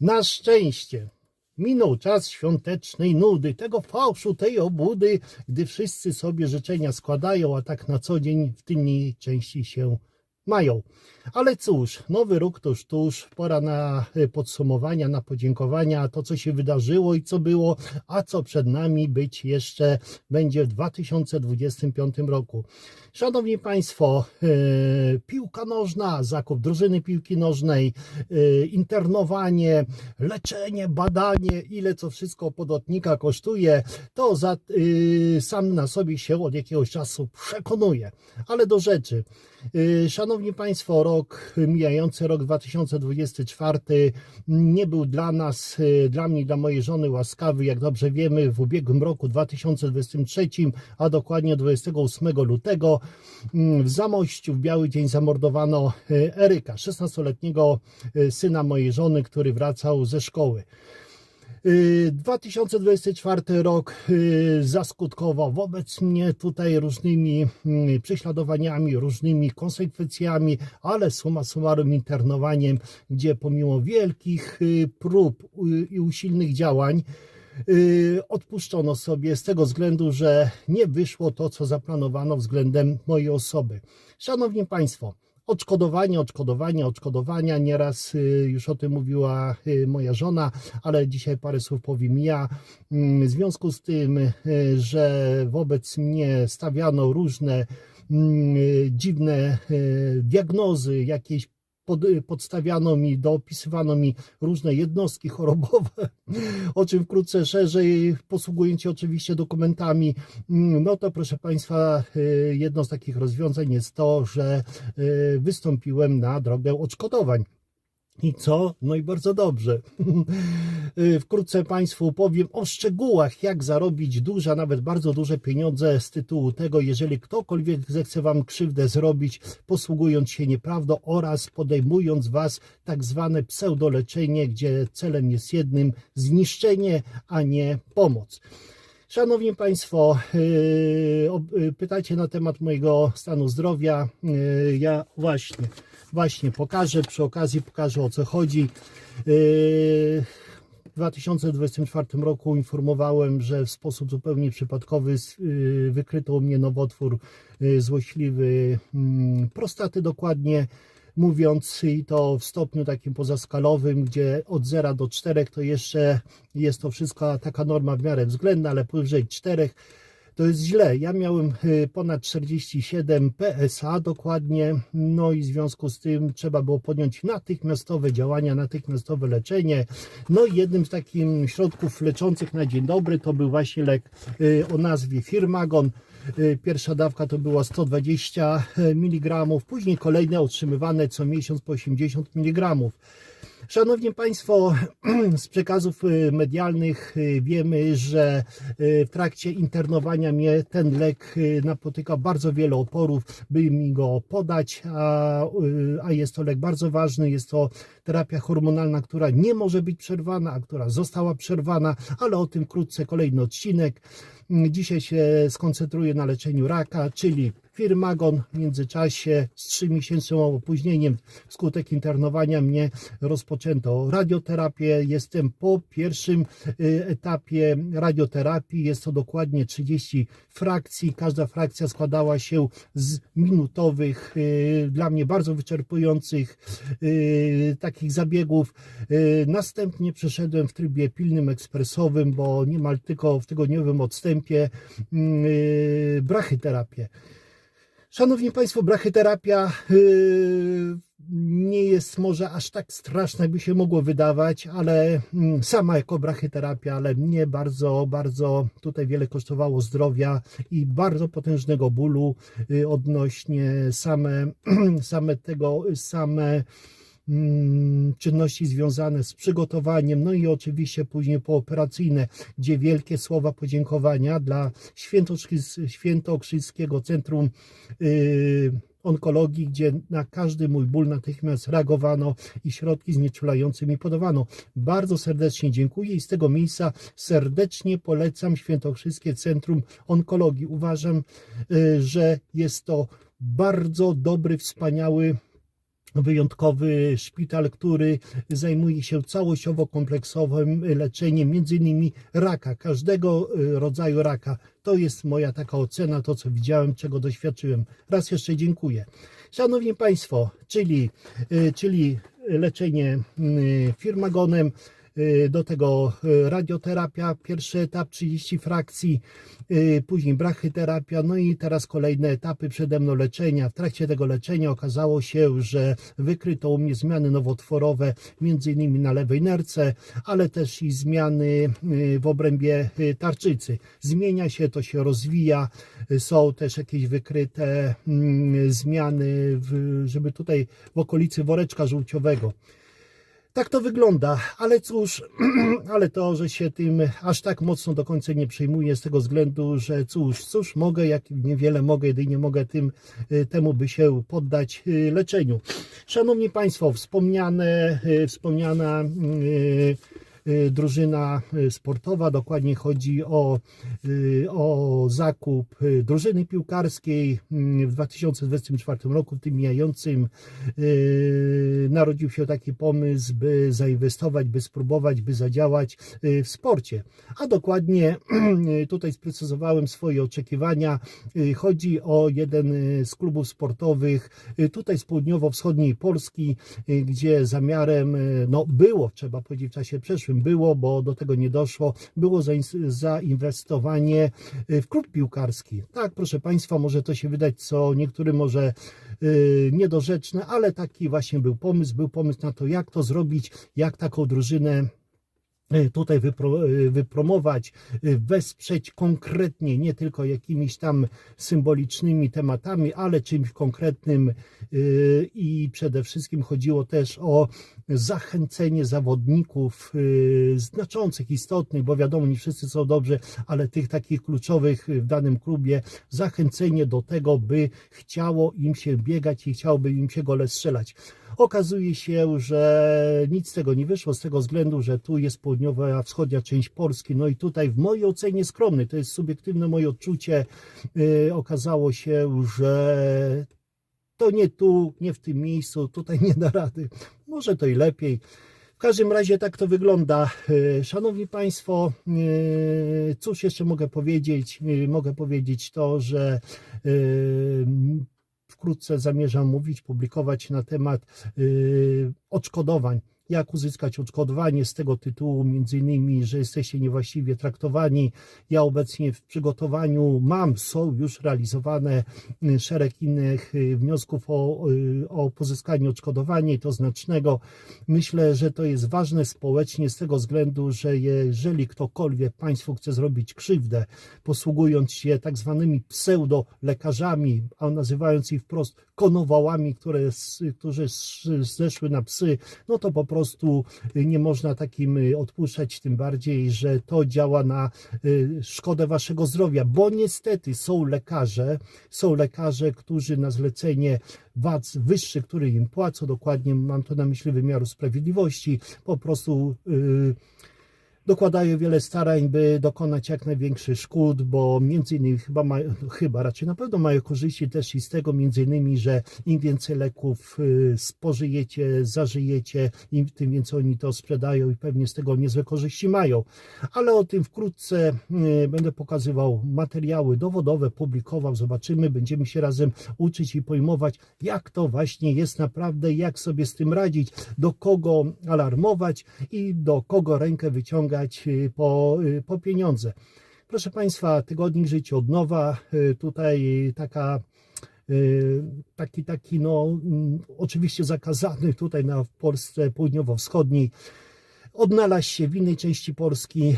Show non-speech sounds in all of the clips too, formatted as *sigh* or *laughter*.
Na szczęście minął czas świątecznej nudy, tego fałszu, tej obłudy, gdy wszyscy sobie życzenia składają, a tak na co dzień w tylnej części się mają. Ale cóż, nowy rok tuż, tuż, pora na y, podsumowania, na podziękowania, to co się wydarzyło i co było, a co przed nami być jeszcze będzie w 2025 roku. Szanowni Państwo, y, piłka nożna, zakup drużyny piłki nożnej, y, internowanie, leczenie, badanie, ile co wszystko podatnika kosztuje, to za, sam na sobie się od jakiegoś czasu przekonuje. Ale do rzeczy. Y, Szanowni Państwo, rok mijający, rok 2024 nie był dla nas, y, dla mnie, dla mojej żony łaskawy, jak dobrze wiemy, w ubiegłym roku 2023, a dokładnie 28 lutego mm, w Zamościu w Biały Dzień zamordowano y, Eryka, 16-letniego y, syna mojej żony, który wracał ze szkoły. Y, 2024 rok y, zaskutkował wobec mnie tutaj różnymi mm, prześladowaniami, różnymi konsekwencjami, ale summa summarum internowaniem, gdzie pomimo wielkich y, prób y, i usilnych działań y, odpuszczono sobie z tego względu, że nie wyszło to, co zaplanowano względem mojej osoby. Szanowni Państwo, Odszkodowanie, odszkodowanie, odszkodowania. Nieraz y, już o tym mówiła y, moja żona, ale dzisiaj parę słów powiem ja. Mm, W związku z tym, y, że wobec mnie stawiano różne mm, dziwne diagnozy, jakieś pod, podstawiano mi, dopisywano mi różne jednostki chorobowe, *laughs* o czym wkrótce szerzej, posługując się oczywiście dokumentami. Mm, No to proszę Państwa, y, jedno z takich rozwiązań jest to, że y, wystąpiłem na drogę odszkodowań. I co? No i bardzo dobrze. *laughs* Y, Wkrótce Państwu powiem o szczegółach, jak zarobić duże, nawet bardzo duże pieniądze z tytułu tego, jeżeli ktokolwiek zechce Wam krzywdę zrobić, posługując się nieprawdą oraz podejmując Was tak zwane pseudoleczenie, gdzie celem jest jednym zniszczenie, a nie pomoc. Szanowni Państwo, ob- yy, pytacie na temat mojego stanu zdrowia. Ja właśnie, właśnie pokażę, przy okazji pokażę o co chodzi. Yy, W 2024 roku informowałem, że w sposób zupełnie przypadkowy yy, wykryto u mnie nowotwór yy, złośliwy mm, prostaty dokładnie mówiąc i to w stopniu takim pozaskalowym, gdzie od 0 do 4 to jeszcze jest to wszystko taka norma w miarę względna, ale powyżej 4 to jest źle. Ja miałem y, ponad 47 PSA dokładnie, no i w związku z tym trzeba było podjąć natychmiastowe działania, natychmiastowe leczenie. No i jednym z takich środków leczących na dzień dobry to był właśnie lek y, o nazwie Firmagon. Y, Pierwsza dawka to była 120 mg, później kolejne otrzymywane co miesiąc po 80 mg. Szanowni Państwo, *clears throat* z przekazów y, medialnych y, wiemy, że y, w trakcie internowania mnie ten lek napotyka bardzo wiele oporów, by mi go podać, a, a jest to lek bardzo ważny, jest to terapia hormonalna, która nie może być przerwana, a która została przerwana, ale o tym wkrótce kolejny odcinek. Dzisiaj się skoncentruję na leczeniu raka, czyli Firmagon w międzyczasie z 3 miesięcznym opóźnieniem wskutek internowania mnie rozpoczęto radioterapię. Jestem po pierwszym y, etapie radioterapii. Jest to dokładnie 30 frakcji. Każda frakcja składała się z minutowych, y, dla mnie bardzo wyczerpujących y, takich zabiegów. Następnie przeszedłem w trybie pilnym, ekspresowym, bo niemal tylko w tygodniowym odstępie y, brachyterapię. Szanowni Państwo, brachyterapia yy, nie jest może aż tak straszna, jakby się mogło wydawać, ale mm, sama jako brachyterapia, ale mnie bardzo, bardzo tutaj wiele kosztowało zdrowia i bardzo potężnego bólu yy, odnośnie same, *clears throat* same tego, same czynności związane z przygotowaniem, no i oczywiście później pooperacyjne, gdzie wielkie słowa podziękowania dla Świętokrzyskiego, Centrum yy, Onkologii, gdzie na każdy mój ból natychmiast reagowano i środki znieczulające mi podawano. Bardzo serdecznie dziękuję i z tego miejsca serdecznie polecam Świętokrzyskie Centrum Onkologii. Uważam, yy, że jest to bardzo dobry, wspaniały wyjątkowy szpital, który zajmuje się całościowo kompleksowym leczeniem między innymi raka, każdego y, rodzaju raka. To jest moja taka ocena, to co widziałem, czego doświadczyłem. Raz jeszcze dziękuję. Szanowni Państwo, czyli, y, czyli leczenie y, firmagonem, do tego y, radioterapia, pierwszy etap 30 frakcji, y, później brachyterapia, no i teraz kolejne etapy przede mną leczenia. W trakcie tego leczenia okazało się, że wykryto u mnie zmiany nowotworowe, między innymi na lewej nerce, ale też i zmiany y, w obrębie y, tarczycy. Zmienia się, to się rozwija, y, są też jakieś wykryte mm, zmiany, w, żeby tutaj w okolicy woreczka żółciowego. Tak to wygląda, ale cóż, *clears throat* ale to, że się tym aż tak mocno do końca nie przejmuję z tego względu, że cóż, cóż mogę, jak niewiele mogę, jedynie mogę tym, y, temu by się poddać y, leczeniu. Szanowni Państwo, wspomniane, y, wspomniana drużyna y, sportowa, dokładnie chodzi o, y, o zakup y, drużyny piłkarskiej mm, w 2024 roku, w tym mijającym narodził się taki pomysł, by zainwestować, by spróbować, by zadziałać w sporcie. A dokładnie *clears throat* tutaj sprecyzowałem swoje oczekiwania. Chodzi o jeden z klubów sportowych tutaj z południowo-wschodniej Polski, gdzie zamiarem no było, trzeba powiedzieć w czasie przeszłym, było, bo do tego nie doszło, było zain- zainwestowanie yy, w klub piłkarski. Tak, proszę Państwa, może to się wydać co niektórym może yy, niedorzeczne, ale taki właśnie był pomysł. Był pomysł na to, jak to zrobić, jak taką drużynę y, tutaj wypro, y, wypromować, y, wesprzeć konkretnie, nie tylko jakimiś tam symbolicznymi tematami, ale czymś konkretnym i przede wszystkim chodziło też o zachęcenie zawodników znaczących, istotnych, bo wiadomo, nie wszyscy są dobrze, ale tych takich kluczowych w danym klubie, zachęcenie do tego, by chciało im się biegać i chciałoby im się gole strzelać. Okazuje się, że nic z tego nie wyszło, z tego względu, że tu jest południowa, wschodnia część Polski, no i tutaj w mojej ocenie skromnej, to jest subiektywne moje odczucie, y, okazało się, że to nie tu, nie w tym miejscu, tutaj nie da rady. Może to i lepiej. W każdym razie tak to wygląda. E, Szanowni Państwo, e, cóż jeszcze mogę powiedzieć? E, Mogę powiedzieć to, że wkrótce zamierzam mówić, publikować na temat e, odszkodowań. Jak uzyskać odszkodowanie z tego tytułu, między innymi, że jesteście niewłaściwie traktowani. Ja obecnie w przygotowaniu mam, są już realizowane y, szereg innych y, wniosków o, y, o pozyskanie odszkodowania i to znacznego. Myślę, że to jest ważne społecznie z tego względu, że jeżeli ktokolwiek Państwu chce zrobić krzywdę, posługując się tak zwanymi pseudolekarzami, a nazywając ich wprost konowałami, które, którzy zeszły na psy, no to po prostu nie można takim y, odpuszczać, tym bardziej, że to działa na y, szkodę waszego zdrowia, bo niestety są lekarze, są lekarze, którzy na zlecenie władz wyższych, które im płacą, dokładnie mam to na myśli wymiaru sprawiedliwości, po prostu y, dokładają wiele starań, by dokonać jak największych szkód, bo między innymi chyba, mają, chyba raczej na pewno mają korzyści też i z tego, między innymi, że im więcej leków y, spożyjecie, zażyjecie, im tym więcej oni to sprzedają i pewnie z tego niezłe korzyści mają. Ale o tym wkrótce y, będę pokazywał materiały dowodowe, publikował, zobaczymy, będziemy się razem uczyć i pojmować, jak to właśnie jest naprawdę, jak sobie z tym radzić, do kogo alarmować i do kogo rękę wyciągać y, po, y, po pieniądze. Proszę Państwa, tygodnik życia od nowa, y, tutaj taka taki, taki no mm, oczywiście zakazany tutaj na Polsce południowo-wschodniej odnalazł się w innej części Polski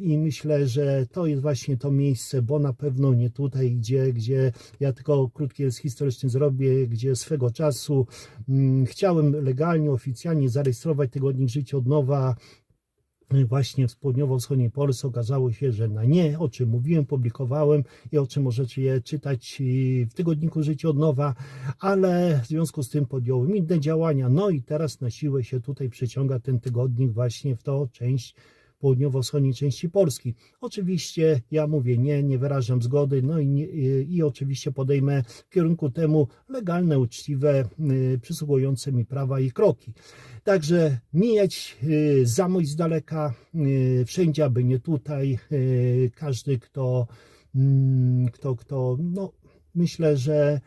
i myślę, że to jest właśnie to miejsce, bo na pewno nie tutaj, gdzie, gdzie ja tylko krótkie historyczne zrobię, gdzie swego czasu mm, chciałem legalnie, oficjalnie zarejestrować tygodnik życia od nowa właśnie w południowo-wschodniej Polsce okazało się, że na nie, o czym mówiłem, publikowałem i o czym możecie je czytać w tygodniku Życie od nowa, ale w związku z tym podjąłem inne działania, no i teraz na siłę się tutaj przeciąga ten tygodnik właśnie w tą część południowo-wschodniej części Polski. Oczywiście ja mówię nie, nie wyrażam zgody, no i, nie, i, oczywiście podejmę w kierunku temu legalne, uczciwe, y, przysługujące mi prawa i kroki. Także mijać y, zamość z daleka, y, wszędzie, aby nie tutaj. Każdy, kto, mm, kto, kto, no myślę, że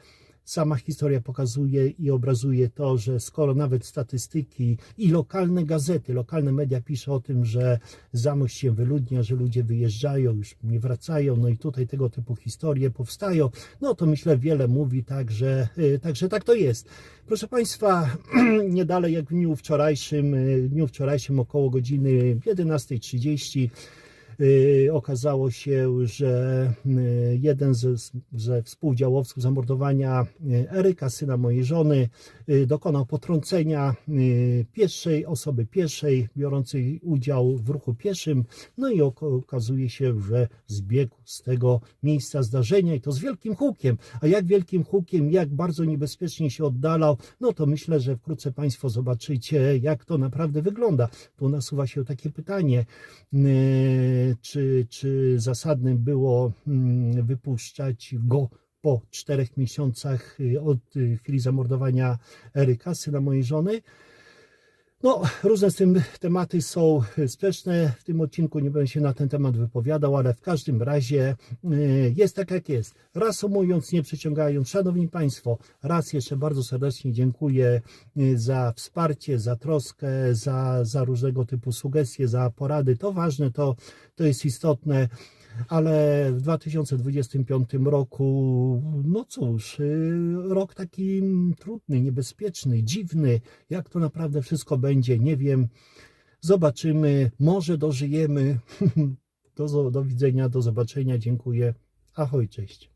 sama historia pokazuje i obrazuje to, że skoro nawet statystyki i lokalne gazety, lokalne media piszą o tym, że Zamość się wyludnia, że ludzie wyjeżdżają, już nie wracają, no i tutaj tego typu historie powstają, no to myślę wiele mówi tak, że, y, także tak to jest. Proszę Państwa, *clears throat* nie dalej jak w dniu wczorajszym, y, w dniu wczorajszym około godziny 11.30 Y, okazało się, że y, jeden ze, ze współdziałowców zamordowania y, Eryka, syna mojej żony, y, dokonał potrącenia y, pierwszej osoby pieszej, biorącej udział w ruchu pieszym. No i ok- okazuje się, że zbiegł z tego miejsca zdarzenia i to z wielkim hukiem. A jak wielkim hukiem, jak bardzo niebezpiecznie się oddalał, no to myślę, że wkrótce Państwo zobaczycie, jak to naprawdę wygląda. Tu nasuwa się takie pytanie, y, czy, czy zasadnym było mm, wypuszczać go po czterech miesiącach y, od y, chwili zamordowania Eryka, syna mojej żony. No, różne z tym tematy są sprzeczne. W tym odcinku nie będę się na ten temat wypowiadał, ale w każdym razie y, jest tak jak jest. Reasumując, nie przeciągając, Szanowni Państwo, raz jeszcze bardzo serdecznie dziękuję y, za wsparcie, za troskę, za, za różnego typu sugestie, za porady. To ważne, to, to jest istotne. Ale w 2025 roku, no cóż, y, rok taki trudny, niebezpieczny, dziwny. Jak to naprawdę wszystko będzie, nie wiem. Zobaczymy, może dożyjemy. *laughs* Do, do widzenia, do zobaczenia. Dziękuję. Ahoj, cześć.